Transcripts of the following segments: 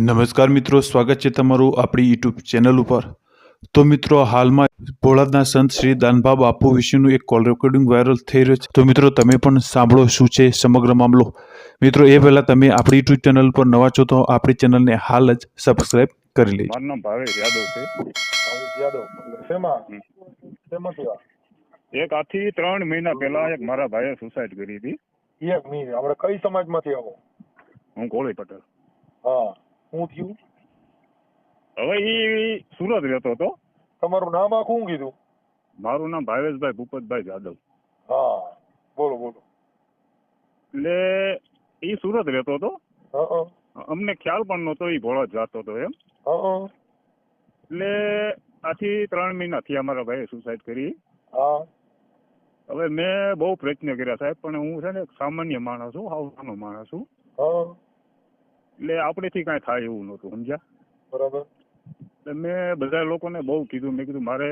નમસ્કાર મિત્રો સ્વાગત છે તમારું આપણી યુટ્યુબ ચેનલ ઉપર. તો મિત્રો હાલમાં ભોળાદના સંત શ્રી દાનભા બાપુ વિશેનું એક કોલ રેકોર્ડિંગ વાયરલ થઈ રહ્યું છે. તો મિત્રો તમે પણ સાંભળો શું છે સમગ્ર મામલો. મિત્રો એ પહેલાં તમે આપણી યુટ્યુબ ચેનલ પર નવા છો તો આપણી ચેનલને હાલ જ સબસ્ક્રાઇબ કરી લેજો. મારું નામ ભાવેશ યાદવ છે. ભાવેશ યાદવ. શેમાં? શેમાં એક આથી ત્રણ મહિના પહેલા એક મારા ભાઈએ સુસાઇડ કરી હતી. એક મિનિટ આપણે કઈ સમાજમાંથી આવો? હું કોળી પટેલ. હા. શું થયું હવે એ સુરત રહેતો હતો તમારું નામ આખું શું કીધું મારું નામ ભાવેશભાઈ ભૂપતભાઈ જાદવ હા બોલો બોલો એટલે એ સુરત રહેતો હતો હા હા અમને ખ્યાલ પણ નહોતો ઈ ભોળા જતો હતો એમ હા હા એટલે આથી ત્રણ મહિના અમારા મારા ભાઈએ સુસાઇડ કરી હવે મેં બહુ પ્રયત્ન કર્યા સાહેબ પણ હું છે ને સામાન્ય માણસ છું હાવ નાનો માણસ છું હા એટલે આપણેથી કાંઈ થાય એવું નહોતું સમજ્યા? બરાબર. એટલે મેં બધા લોકોને બહુ કીધું મેં કીધું મારે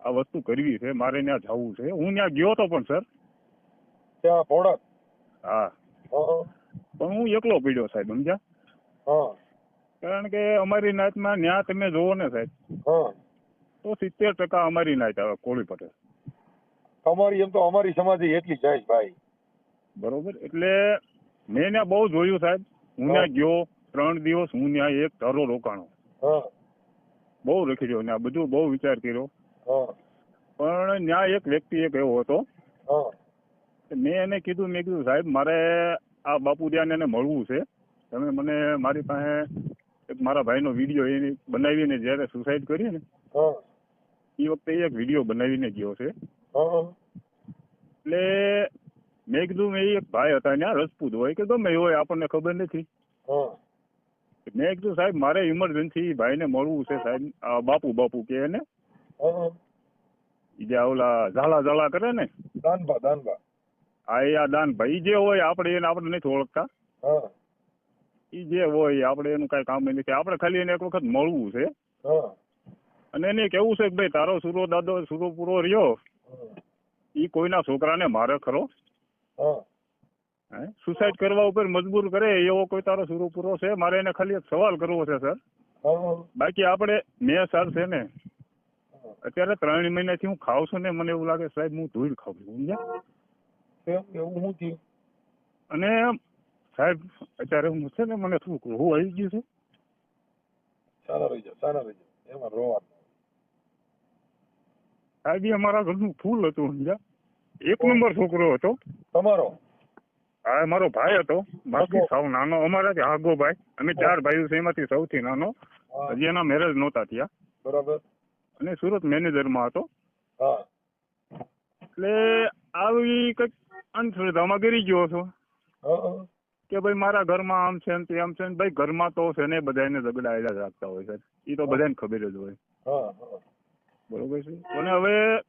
આ વસ્તુ કરવી છે મારે ત્યાં જવું છે. હું ત્યાં ગયો તો પણ સર. ત્યાં ભોળા હા. પણ હું એકલો પીડ્યો સાહેબ સમજ્યા? હા. કારણ કે અમારી નાતમાં ન્યા તમે જોવો ને સાહેબ હા. તો સિત્તેર ટકા અમારી નાત આવે કોળી પટેલ. અમારી એમ તો અમારી સમાધિ એટલી જાય ભાઈ. બરોબર? એટલે મેં ત્યાં બહુ જોયું સાહેબ. હું ત્યાં ગયો ત્રણ દિવસ હું ત્યાં એક ધરો રોકાણો. બહુ રખી રહ્યો ત્યાં બધું બહુ વિચાર કર્યો. પણ ત્યાં એક વ્યક્તિ એક એવો હતો. મેં એને કીધું મેં કીધું સાહેબ મારે આ બાપુડિયાને એને મળવું છે. તમે મને મારી પાસે એક મારા ભાઈનો વીડિયો એની બનાવીને જ્યારે સુસાઇડ કરી ને એ વખતે એક વીડિયો બનાવીને ગયો છે. એટલે મેં કીધું મેં એક ભાઈ હતા ત્યાં રજપૂત હોય. કે ગમે હોય આપણને ખબર નથી. મેં કીધું સાહેબ મારે ઇમરજન્સી ભાઈને મળવું છે સાહેબ. બાપુ બાપુ કે એને. જે ઓલા ઝાલા ઝાલા કરે ને. દાનભા દાનભા. હા એ આ દાનભાઈ જે હોય આપણે એને આપણે નથી ઓળખતા. એ જે હોય આપણે એનું કઈ કામ નથી. આપણે ખાલી એને એક વખત મળવું છે. અને એને કેવું છે કે ભાઈ તારો સુરો દાદો સુરો પૂરો રહ્યો. એ ઈ કોઈના છોકરાને મારે ખરો. સુસાઇડ કરવા ઉપર મજબૂર કરે એવો કોઈ તારો સુરો પૂરો છે? મારે એને ખાલી એક સવાલ કરવો છે સર. બાકી આપણે મેં સર છે ને અત્યારે ત્રણ મહિનાથી હું ખાઉં છું ને મને એવું લાગે સાહેબ હું ધૂળ ખાઉં છું સમજ્યા? એવું થયું? અને સાહેબ અત્યારે હું છે ને મને થોડુંક રોવું આવી ગયું છે. સારા રહી જાઓ સારા રહી જાઓ. એમાં રોવાનું. સાહેબ એ અમારા ઘરનું ફૂલ હતું સમજ્યા? એક નંબર છોકરો હતો. તમારો? આ મારો ભાઈ હતો. બાકી. સાવ નાનો. અમારાથી આગો ભાઈ. અમે ચાર ભાઈઓ છે એમાંથી સૌથી નાનો. હા. હજી એના મેરેજ નહોતા થયા. બરાબર. અને સુરત મેનેજરમાં હતો. એટલે આવી કંઈક અંધશ્રદ્ધામાં ગરી ગયો છો હા હા. કે ભાઈ મારા ઘરમાં આમ છે ને તેમ છે ને ભાઈ ઘરમાં તો છે ને બધાને ઝઘડાયેલા જ રાખતા હોય છે. એ તો બધાને ખબર જ હોય. હા હા. બરોબર છે. અને હવે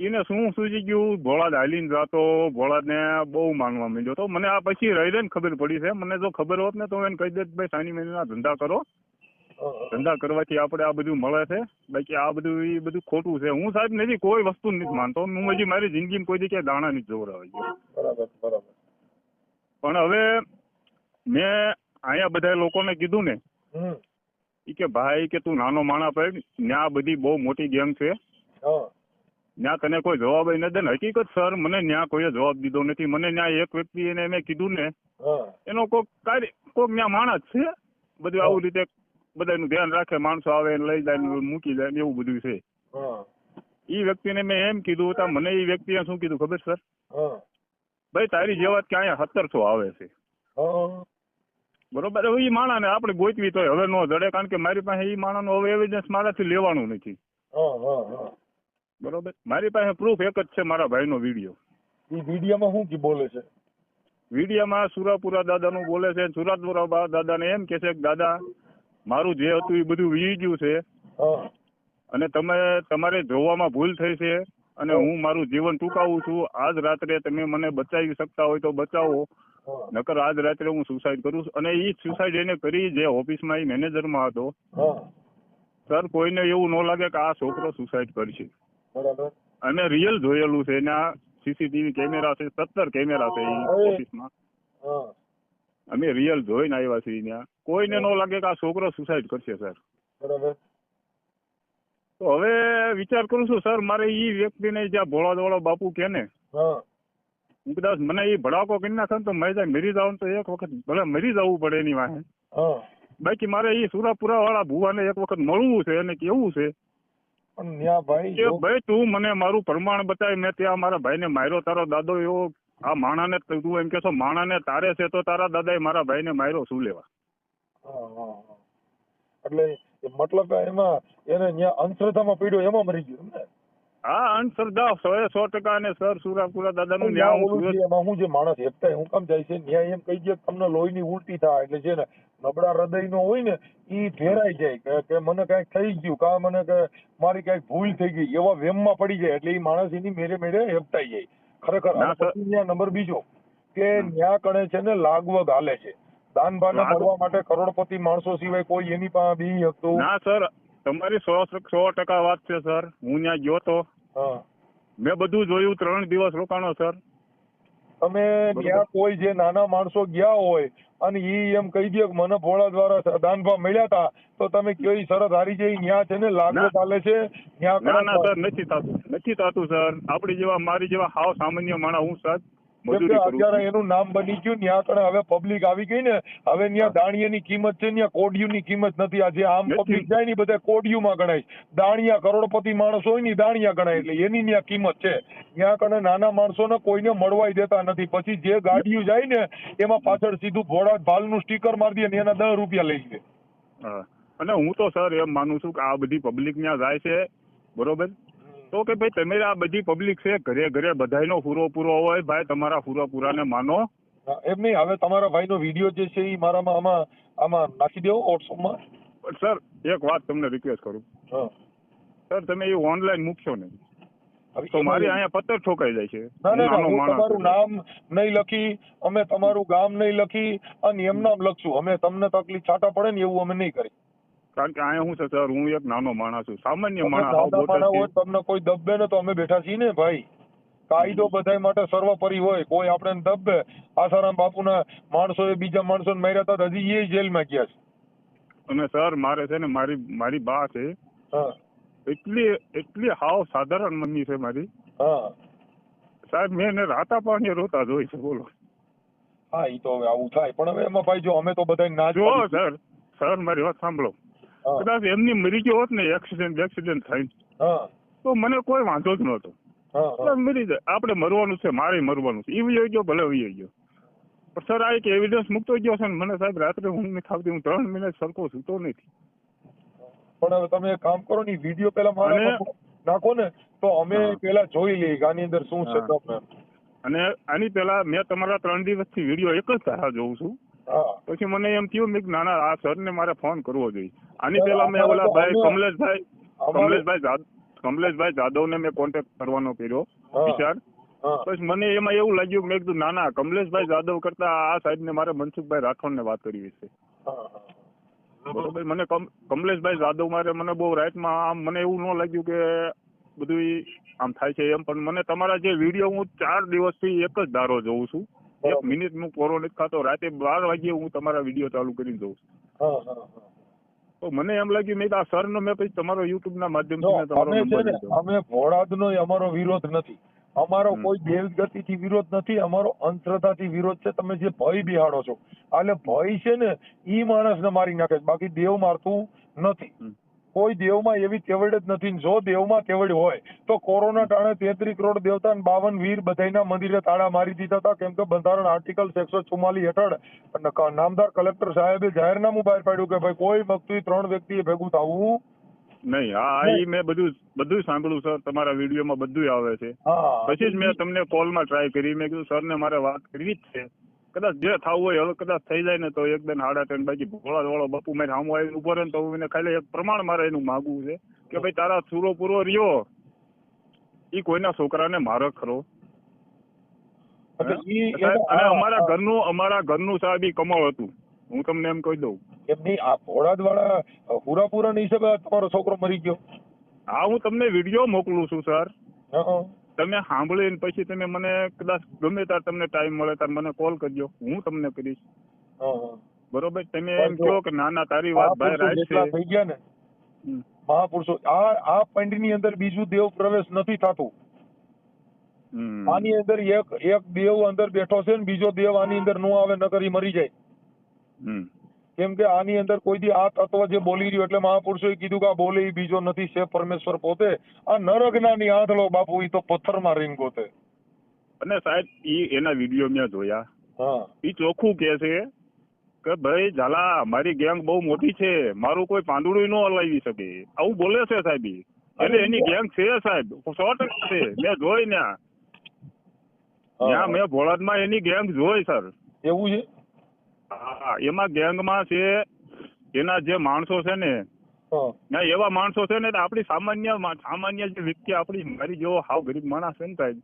એને શું સૂજી ગયું? ભોળાદ હાલીને જાતો ભોળાદને બહુ માનવા મળ્યો તો. મને આ પછી રહી ને ખબર પડી છે. મને જો ખબર હોત ને તો એને કહી દેત ભાઈ સાની મહિનાના ધંધા કરો. ધંધા કરવાથી આપણે આ બધું મળે છે. બાકી આ બધું એ બધું ખોટું છે. હું સાહેબ નથી કોઈ વસ્તુ નથી માનતો. હું હજી મારી જિંદગીમાં કોઈ જગ્યાએ દાણા નથી જોવડાવી ગયો બરાબર બરાબર. પણ હવે મેં અહીંયા બધા લોકોને કીધું ને કે ભાઈ કે તું નાનો માણા ભાઈ આ બધી બહુ મોટી ગેમ છે. ન્યા તને કોઈ જવાબ ન દે ને. હકીકત સર મને ન્યા કોઈ જવાબ દીધો નથી. મને ન્યા એક વ્યક્તિ એને મેં કીધું ને એનો કોક કાર્ય કોક ન્યા માણસ છે. બધું આવું રીતે બધાનું ધ્યાન રાખે માણસો આવે લઈ જાય મૂકી જાય એવું બધું છે. ઈ વ્યક્તિને મેં એમ કીધું હતા મને ઈ વ્યક્તિએ શું કીધું ખબર સર? ભાઈ તારી જેવા કે અહીંયા સત્તરસો આવે છે. બરોબર? હવે ઈ માણાને આપણે ગોતવી તો હવે નો જડે કારણ કે મારી પાસે ઈ માણાનો હવે એવિડન્સ મારાથી લેવાનું નથી. બરોબર? મારી પાસે પ્રૂફ એક જ છે મારા ભાઈનો વીડિયો એ વિડીયોમાં શું કી બોલે છે? વિડીયોમાં સુરાપુરા દાદાનું બોલે છે સુરાપુરા દાદાને એમ કે છે કે દાદા મારું જે હતું એ બધું વી ગયું છે અને તમે તમારે જોવામાં ભૂલ થઈ છે અને હું મારું જીવન ટૂંકાવું છું. આજ રાત્રે તમે મને બચાવી શકતા હોય તો બચાવો. નકર આજ રાત્રે હું સુસાઇડ કરું છું. અને એ સુસાઇડ એને કરી જે ઓફિસમાં એ મેનેજરમાં હતો. સર કોઈને એવું ન લાગે કે આ છોકરો સુસાઇડ કરશે. બરાબર. અને રિયલ જોયેલું છે એના સીસીટીવી કેમેરા છે સત્તર કેમેરા છે ઓફિસમાં અમે રિયલ જોઈને આવ્યા છીએ ત્યાં કોઈને ન લાગે કે આ છોકરો સુસાઇડ કરશે સર બરાબર. તો હવે વિચાર કરું છું સર મારે ઈ વ્યક્તિને જ્યાં ભોળા દોળો બાપુ કે ને હું. કદાચ મને એ ભડાકો કરી નાખે તો મેં જાય મરી જાવ તો એક વખત ભલે મરી જવું પડે એની વાહે. બાકી મારે એ સુરાપુરા વાળા ભુવાને એક વખત મળવું છે અને કેવું છે પણ ત્યાં ભાઈ કે ભાઈ તું મને મારું પ્રમાણ બતાય મેં ત્યાં મારા ભાઈને માર્યો તારો દાદો એવો આ માણાને તું એમ કે છો માણાને તારે છે તો તારા દાદાએ મારા ભાઈને માર્યો શું લેવા. એટલે મતલબ એમાં એને ન્યા અંધશ્રદ્ધામાં પીડ્યો એમાં મરી ગયો ને હા અંધશ્રદ્ધા સો સો ટકા અને સર સુરાપુરા દાદાનું પણ ન્યા ન્યા હું ઓલું સુરત છે, એમાં હું જે માણસ એકતા હું કામ જાય છે ન્યાય એમ કહી દે કે તમને લોહીની ઉલટી થાય એટલે છે ને નબળા હૃદયનો હોય ને એ ફેરાઈ જાય કે મને કાંઈક થઈ ગયું કા મને કે મારી કાંઈક ભૂલ થઈ ગઈ એવા વેમમાં પડી જાય એટલે એ માણસ એની મેરે મેરે હેપતાઈ જાય. ખરેખર નંબર બીજો કે ન્યા કણે છે ને લાગવગ હાલે છે. દાનભાને લાગ- મળવા માટે કરોડપતિ માણસો સિવાય કોઈ એની પાસે બી હતું ના સર તમારી સો સો ટકા વાત છે સર. હું ત્યાં ગયો તો. હા. મેં બધું જોયું ત્રણ દિવસ રોકાણો સર. તમે ત્યાં કોઈ જે નાના માણસો ગયા હોય અને ઈ એમ કહી દે કે મને ભોળા દ્વારા દાનભા મળ્યા હતા તો તમે કઈ શરત હારી જઈ ન્યા છે ને લાગો ચાલે છે ના ના સર નથી થતું. નથી થતું સર. આપણી જેવા મારી જેવા હાવ સામાન્ય માણસ હું સર. અત્યારે. એનું નામ બની ગયું ને કણે હવે પબ્લિક આવી ગઈ ને હવે ન્યા દાણિયાની કિંમત છે ન્યા કોડિયુંની કિંમત નથી. આજે આમ પબ્લિક જાય ને બધા કોડિયુંમાં ગણાય. દાણિયા કરોડપતિ માણસ હોય ને દાણિયા ગણાય એટલે એની ત્યાં કિંમત છે. ત્યાં કણે નાના માણસોને કોઈને મળવાય દેતા નથી. પછી જે ગાડીઓ જાય ને એમાં પાછળ સીધું ભોળા ભાલનું સ્ટીકર મારી દે ને એના દસ રૂપિયા લઈ લે. અને હું તો સર એમ માનું છું કે આ બધી પબ્લિક ત્યાં જાય છે. બરોબર? તો કે ભાઈ તમે આ બધી પબ્લિક છે ઘરે ઘરે બધાયનો પૂરો પૂરો હોય ભાઈ તમારા પૂરા પૂરાને માનો એમ નહીં હવે તમારા ભાઈનો વીડિયો જે છે એ મારામાં આમાં આમાં નાખી દેવો વોટ્સઅપમાં સર એક વાત તમને રિક્વેસ્ટ કરું. સર તમે એ ઓનલાઈન મૂકશો ને તો મારી અહીંયા પત્તર ઠોકાઈ જાય છે. ના ના ના તમારું નામ નહીં લખી અમે તમારું ગામ નહીં લખી અને એમ નામ લખશું. અમે તમને તકલીફ છાટા પડે ને એવું અમે નહીં કરી કારણ કે અહીંયા હું છે સર હું એક નાનો માણસ છું. સામાન્ય માણસ તમને કોઈ દબે ને તો અમે બેઠા છીએ ને ભાઈ. કાયદો બધા માટે સર્વોપરી હોય. કોઈ આપણે દબે. આસારામ બાપુના માણસોએ બીજા માણસોને માર્યા હતા હજી એ જેલમાં ગયા છે. અને સર મારે છે ને મારી મારી બા છે. હા. એટલી એટલી હાવ સાધારણ મમ્મી છે મારી. હા. સાહેબ મેં એને રાતા પાણી રોતા જોઈ છે બોલો. હા એ તો હવે આવું થાય. પણ હવે એમાં ભાઈ જો અમે તો બધા ના જો સર સર મારી વાત સાંભળો. કદાચ એમની મરી ગયો હોત ને એક્સિડન્ટ એક્સિડન્ટ થઈને તો મને કોઈ વાંધો જ નહોતો. હા મરી જાય. આપણે મરવાનું છે મારે મરવાનું છે. એ વયો ગયો ભલે વયો ગયો. પણ સર આ એક એવિડન્સ મૂકતો ગયો છે મને સાહેબ રાત્રે હું નથી આવતી હું ત્રણ મિનિટ સરખો સૂતો નથી. પણ હવે તમે કામ કરો ને વીડિયો પેલા મારે નાખો ને તો અમે પેલા જોઈ લઈએ કે આની અંદર શું છે હા. અને આની પેલા મેં તમારા ત્રણ દિવસથી વીડિયો એક જ ધારા જોઉં છું. પછી મને એમ થયું મેં ના ના આ સરને મારે ફોન કરવો જોઈએ. આની પેલા પહેલા મેં ઓલા ભાઈ કમલેશભાઈ કમલેશભાઈ કમલેશભાઈ જાદવ ને મેં કોન્ટેક્ટ કરવાનો કર્યો વિચાર. પછી મને એમાં એવું લાગ્યું મેં કીધું ના ના કમલેશભાઈ જાદવ કરતા આ સાહેબને મારે મનસુખભાઈ રાઠોડ ને વાત કરવી છે. બરોબર? મને કમલેશભાઈ જાદવ મારે મને બહુ રાઈટમાં આમ મને એવું ન લાગ્યું કે બધું આમ થાય છે એમ પણ મને તમારા જે વીડિયો હું ચાર દિવસથી એક જ ધારો જોઉં છું. એક મિનિટ હું નથી ખાતો રાતે બાર વાગે હું તમારા વીડિયો ચાલુ કરીને દઉં છું. તો મને એમ લાગ્યું મેં આ સર નો મેં પછી તમારો યુટ્યુબ ના માધ્યમ માધ્યમથી તમારો અમે નંબર ને લીધો. અમે અમારો વિરોધ નથી. અમારો કોઈ દેવગતિ થી વિરોધ નથી અમારો અંધશ્રદ્ધાથી વિરોધ છે. તમે જે ભય બિહાડો છો એટલે ભય છે ને ઈ માણસ ને મારી નાખે બાકી દેવ મારતું નથી. કોઈ દેવમાં એવી તેવડ જ નથી. જો દેવમાં કેવડ હોય તો કોરોના ટાણે તેત્રી કરોડ દેવતા બાવન વીર બધાના મંદિરે તાળા મારી દીધા હતા. કેમ કે બંધારણ આર્ટિકલ એકસો ચુમ્માલીસ હેઠળ નામદાર કલેક્ટર સાહેબે જાહેરનામું બહાર પાડ્યું કે ભાઈ કોઈ વ્યક્તિ ત્રણ વ્યક્તિએ ભેગું થવું. નહીં હા એ મેં બધું બધું સાંભળ્યું સર. તમારા વિડીયોમાં બધું આવે છે. પછી જ મેં તમને કોલમાં ટ્રાય કરી. મેં કીધું સરને મારે વાત કરવી જ છે. કદાચ જે થવું હોય હવે કદાચ થઈ જાય ને તો એકદમ હાડા ત્રણ બાકી ભોળા વાળો બાપુ મેં સામો આવીને ઊભો રહે ને તો એને ખાલી એક પ્રમાણ મારે એનું માગવું છે કે ભાઈ તારા સુરો પૂરો રહ્યો. એ કોઈના છોકરાને મારો ખરો. અને અમારા ઘરનું અમારા ઘરનું સાહેબ કમળ હતું. હું તમને એમ કહી દઉં. એમની આ ભોળાદ વાળા પૂરા પૂરા ની હિસાબે તમારો છોકરો મરી ગયો. હા હું તમને વીડિયો મોકલું છું સર. તમે સાંભળીને પછી તમે મને કદાચ ગમે ત્યારે તમને ટાઈમ મળે ત્યારે મને કોલ કરજો. હું તમને કરીશ. બરોબર? તમે એમ કહો કે ના ના તારી વાત મહાપુરુષો રાઈટ છે. થઈ ગયા ને મહાપુરુષો આ આ પંડની અંદર બીજું દેવ પ્રવેશ નથી થતું. આની અંદર એક એક દેવ અંદર બેઠો છે ને બીજો દેવ આની અંદર નો આવે નકર ઈ મરી જાય. કેમ કે આની અંદર કોઈ દી આ તત્વ જે બોલી રહ્યું એટલે મહાપુરુષોએ કીધું કે આ બોલે બીજો નથી છે પરમેશ્વર પોતે. આ નરજ્ઞાની આંધળો બાપુ એ તો પથ્થરમાં રીંગ ગોતે. અને સાહેબ ઈ એના વીડિયો મેં જોયા. હા. ઈ ચોખ્ખું કે છે કે ભાઈ ઝાલા મારી ગેંગ બહુ મોટી છે મારું કોઈ પાંદડું ન હલાવી શકે. આવું બોલે છે સાહેબ. એટલે એની ગેંગ છે સાહેબ સો ટકા છે. મેં જોઈ ને. ત્યાં મેં ભોળાદમાં એની ગેંગ જોઈ સર. એવું છે? હા એમાં ગેંગમાં છે એના જે માણસો છે ને ના એવા માણસો છે ને આપડી આપણી સામાન્ય સામાન્ય જે વ્યક્તિ આપણી મારી જેવો હાવ ગરીબ માણસ છે ને સાહેબ.